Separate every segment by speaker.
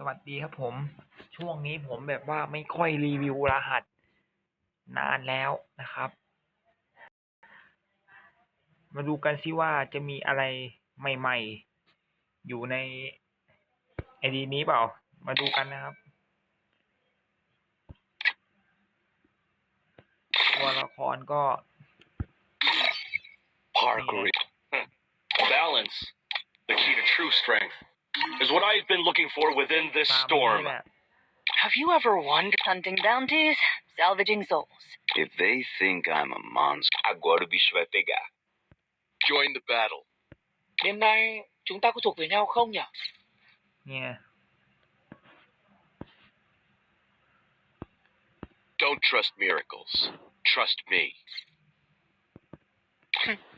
Speaker 1: สวัสดีครับผม ช่วงนี้ผมแบบว่าไม่ค่อยรีวิวรหัส นานแล้วนะครับ มาดูกันซิว่าจะมีอะไรใหม่ ๆ อยู่ในไอดีนี้เปล่า มาดูกันนะครับ ตัวละครก็
Speaker 2: Parkour.
Speaker 3: Balance, the key to true strength, is what I've been looking for within this storm.
Speaker 4: Have you ever wondered? Hunting bounties, salvaging souls.
Speaker 2: If they think I'm a monster, agora o bicho vai pegar.
Speaker 3: Join the battle.
Speaker 4: Đêm nay chúng ta có thuộc về nhau không nhỉ?
Speaker 1: Yeah.
Speaker 3: Don't trust miracles. Trust me.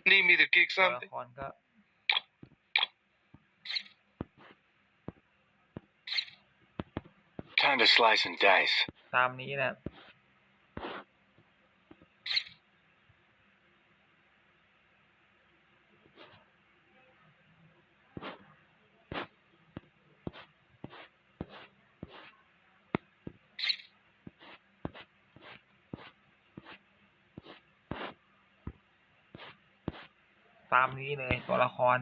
Speaker 3: Need me to kick something? Time to slice and dice.
Speaker 1: ตามนี้แหละตามนี้เลยตัวละคร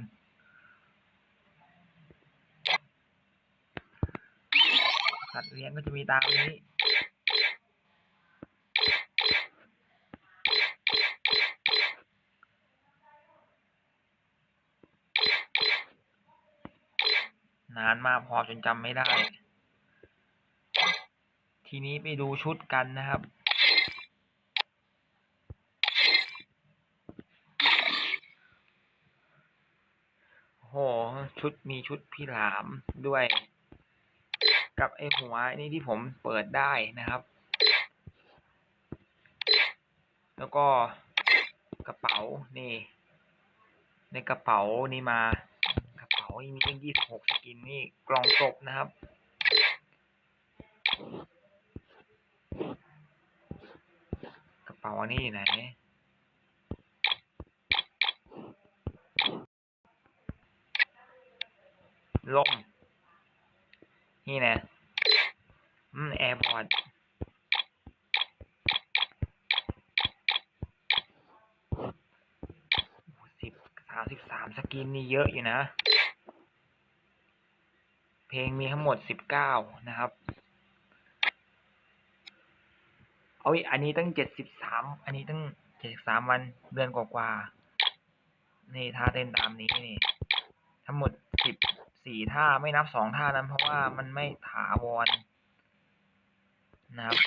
Speaker 1: สัตว์เลี้ยงก็จะมีตามนี้นานมากพอจนจำไม่ได้ ทีนี้ไปดูชุดกันนะครับโอ้โหชุดมีชุดพี่หลามด้วย กับไอหัวนี่ที่ผมเปิดได้นะครับ แล้วก็กระเป๋านี่ ในกระเป๋านี่มา กระเป๋านี่มีตั้งยี่สิบหกสกินนี่กล่องศพนะครับกระเป๋านี่ไหนล่ม นี่นะอืมแอร์พอร์ตสิบสามสิบสามสกินนี่เยอะอยู่นะ เพลงมีทั้งหมดสิบเก้านะครับ เอาอีกอันนี้ตั้งเจ็ดสิบสามอันนี้ตั้งเจ็ดสิบสามวันเดือนกว่าๆนี่ท่าเต้นตามนี้นี่ ทั้งหมดสิบ สี่ท่าไม่นับสองท่านั้น เพราะว่ามันไม่ถาวรนะครับ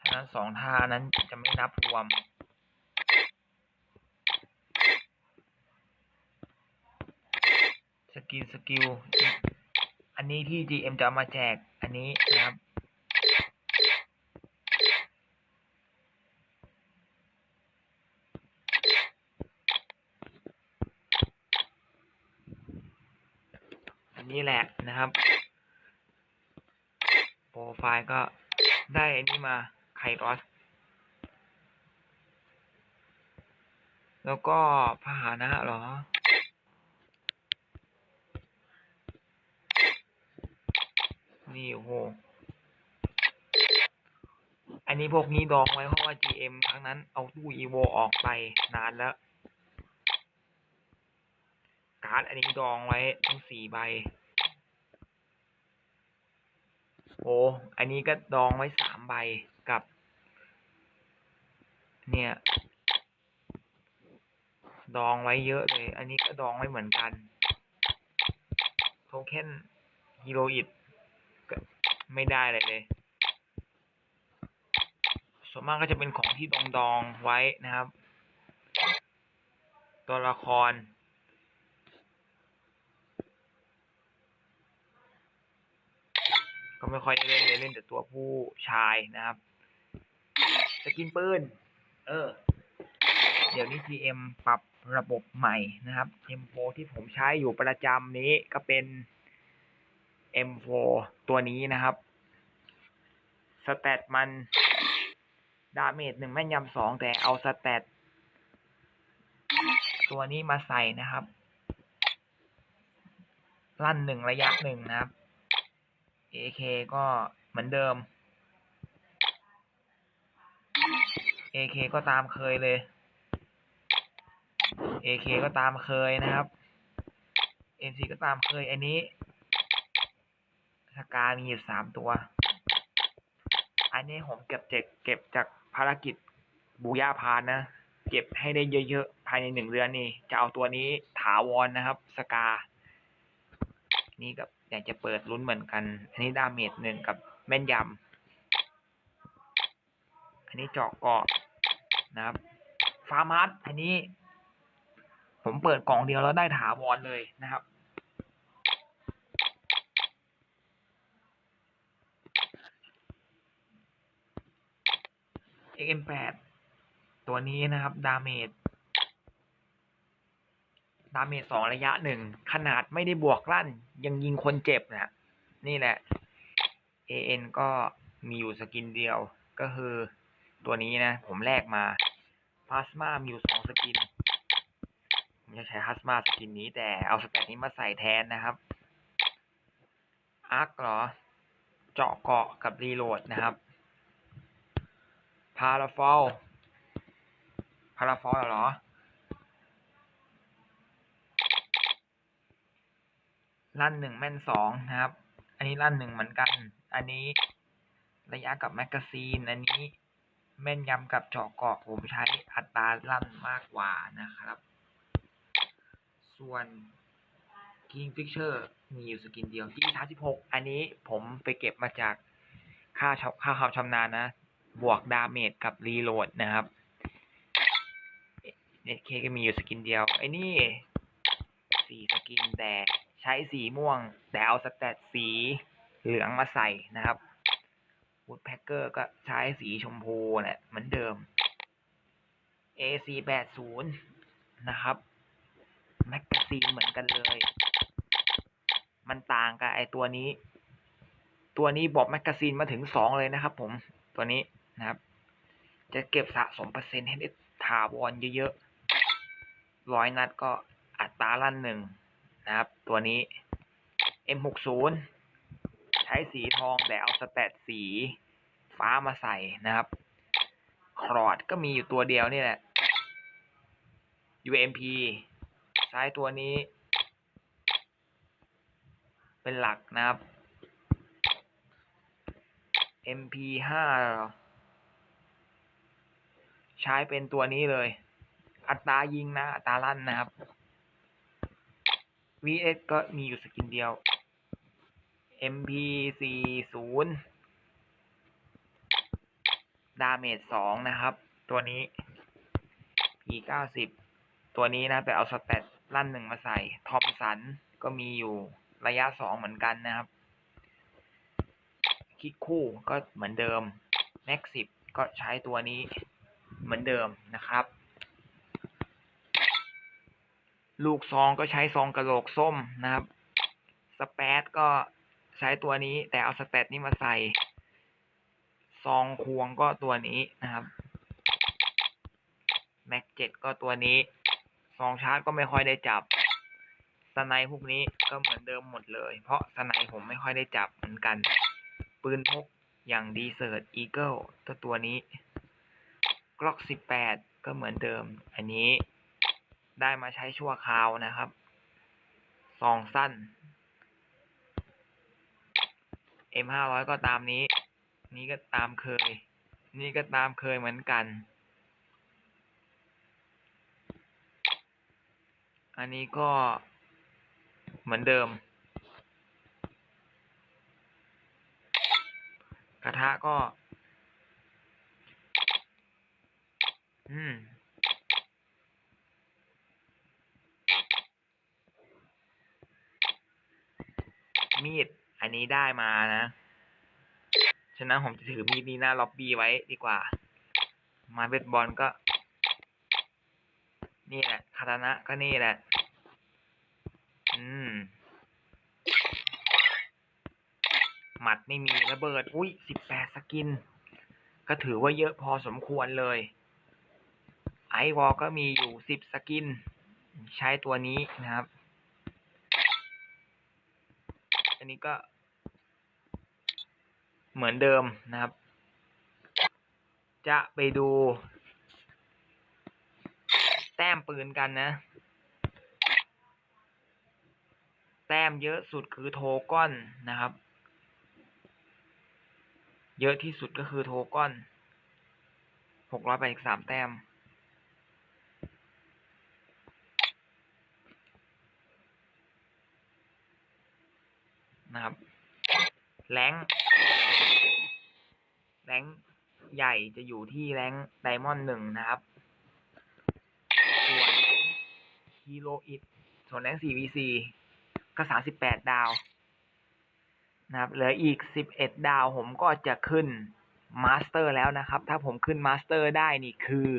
Speaker 1: ฉะนั้นสองท่านั้นจะไม่นับรวมสกิลสกิลอันนี้ที่ GM จะเอามาแจกอันนี้นะครับ อันนี้แหละนะครับ โปร ไฟล์ก็ได้อันนี้มาไครอสแล้วก็พาหนะหรอ นี่โอ้โห อันนี้พวกนี้ดองไว้เพราะว่า GM ครั้งนั้นเอาตู้ EVO ออกไปนานแล้ว การ์ดอันนี้ดองไว้ทั้งสี่ใบ โอ้อันนี้ก็ดองไว้สามใบกับ เนี่ย ดองไว้เยอะเลย อันนี้ก็ดองไว้เหมือนกันโทเค็นฮีโรอิดก็ไม่ได้เลยเลย ส่วนมากก็จะเป็นของที่ดองดองไว้นะครับ ตัวละคร ก็ไม่ค่อยเล่นเลยเล่นแต่ตัวผู้ชายนะครับสกินปืน เออ เดี๋ยวนี้ GM ปรับระบบใหม่นะครับ M4 ที่ผมใช้อยู่ประจำนี้ก็เป็น M4 ตัวนี้นะครับสแตตมันดาเมจหนึ่งแม่นยำสองแต่เอาสแตตตัวนี้มาใส่นะครับ ลั่นหนึ่งระยะหนึ่งนะครับ AK ก็เหมือนเดิม AK ก็ตามเคยเลย AK ก็ตามเคยนะครับ MC ก็ตามเคย อันนี้สกามีอยู่สามตัว อันนี้ผมเก็บเจ็กเก็บจากภารกิจบูย่าพานนะ เก็บให้ได้เยอะๆ ภายในหนึ่งเดือนนี่ จะเอาตัวนี้ถาวรนะครับ สกา นี่กับ อยากจะเปิดลุ้นเหมือนกัน อันนี้ดาเมจหนึ่งกับแม่นยำ อันนี้เจาะเกาะนะครับ ฟาร์มัสอันนี้ ผมเปิดกล่องเดียวแล้วได้ถาวรเลยนะครับ XM8 ตัวนี้นะครับ ดาเมจ ดาเมจสองระยะหนึ่งขนาดไม่ได้บวกลั่น ยังยิงคนเจ็บนะนี่แหละ AN ก็มีอยู่สกินเดียวก็คือตัวนี้นะ ผมแลกมาพลาสมามีอยู่สองสกิน ผมจะใช้พลาสมาสกินนี้ แต่เอาสแตทนี้มาใส่แทนนะครับอาร์คเหรอ เจาะเกาะกับรีโหลดนะครับ พาราฟอลพาราฟอลเหรอ ลั่นหนึ่งแม่นสองนะครับ อันนี้ลั่นหนึ่งเหมือนกัน อันนี้ระยะกับแมกกาซีน อันนี้แม่นยำกับเจาะเกาะผมใช้อัตราลั่นมากกว่านะครับ ส่วน King Fisher มีอยู่สกินเดียว G สามสิบหกอันนี้ผมไปเก็บมาจากค่าค่าความชำนาญนะ บวกดาเมจกับรีโหลดนะครับเน็ตเคก็มีอยู่สกินเดียว ไอ้นี่สีสกินแต่ ใช้สีม่วง แต่เอาสแตทสีเหลืองมาใส่นะครับ Woodpecker ก็ใช้สีชมพูแหละเหมือนเดิม AC แปดศูนย์นะครับแมกกาซีนเหมือนกันเลย มันต่างกับไอตัวนี้ ตัวนี้บอกแมกกาซีนมาถึงสองเลยนะครับผม ตัวนี้นะครับ จะเก็บสะสมเปอร์เซ็นต์ให้ได้ถาวรเยอะๆร้อยนัดก็อัตราลั่นหนึ่ง นะครับ ตัวนี้ M60 ใช้สีทองแต่เอาสแตทสีฟ้ามาใส่นะครับครอดก็มีอยู่ตัวเดียวนี่แหละ UMP ใช้ตัวนี้ เป็นหลักนะครับ MP5 เหรอใช้เป็นตัวนี้เลย อัตรายิงนะ อัตราลั่นนะครับ VS ก็มีอยู่สกินเดียว MP40 ดาเมจสองนะครับ ตัวนี้ P90 ตัวนี้นะ แต่เอาสแตทลั่นหนึ่งมาใส่ ทอมสันก็มีอยู่ระยะสองเหมือนกันนะครับคิกคู่ก็เหมือนเดิมแม็กสิบก็ใช้ตัวนี้เหมือนเดิมนะครับ ลูกซองก็ใช้ซองกระโหลกส้มนะครับ สเปซก็ใช้ตัวนี้ แต่เอาสแตทนี้มาใส่ ซองควงก็ตัวนี้นะครับ แม็กเจ็ดก็ตัวนี้ ซองชาร์จก็ไม่ค่อยได้จับ สไนพวกนี้ก็เหมือนเดิมหมดเลย เพราะสไนผมไม่ค่อยได้จับเหมือนกัน ปืนพกอย่างดีเซิร์ตอีเกิลตัวตัวนี้กล็อกสิบแปดก็เหมือนเดิม อันนี้ ได้มาใช้ชั่วคราวนะครับซองสั้น M ห้าร้อยก็ตามนี้ นี่ก็ตามเคย นี่ก็ตามเคยเหมือนกัน อันนี้ก็เหมือนเดิม กระทะก็ อืม มีด อันนี้ได้มานะ ฉะนั้นผมจะถือมีดนี้หน้าล็อบบี้ไว้ดีกว่า มาเบสบอลก็ นี่แหละคาตานะก็นี่แหละ อืม หมัดไม่มีระเบิด อุ้ยสิบแปดสกิน ก็ถือว่าเยอะพอสมควรเลย ไอวอลก็มีอยู่สิบสกิน ใช้ตัวนี้นะครับ อันนี้ก็ เหมือนเดิมนะครับ จะไปดู แต้มปืนกันนะ แต้มเยอะสุดคือโทก้อนนะครับ เยอะที่สุดก็คือโทก้อนหกร้อยแปดสิบสามแต้ม นะครับ แรงแรงใหญ่จะอยู่ที่แรงไดมอนด์หนึ่งนะครับส่วนฮีโรอิตส่วนแรง 4vc ก็สามสิบแปดดาว นะครับ เหลืออีกสิบเอ็ดดาวผมก็จะขึ้นมาสเตอร์แล้วนะครับ ถ้าผมขึ้นมาสเตอร์ได้นี่คือ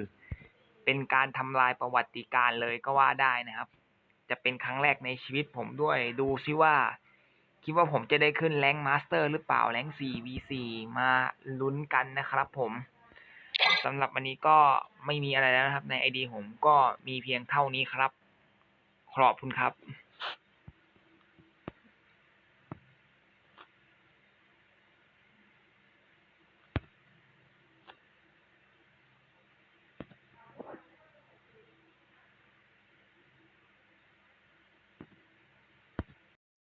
Speaker 1: เป็นการทำลายประวัติการเลยก็ว่าได้นะครับ จะเป็นครั้งแรกในชีวิตผมด้วย ดูซิว่า คิดว่าผมจะได้ขึ้นแรงมาสเตอร์หรือเปล่าแรง 4v4 มาลุ้นกันนะครับผมสำหรับวันนี้ก็ไม่มีอะไรแล้วนะครับ ในไอดีผมก็มีเพียงเท่านี้ครับ ขอบคุณครับ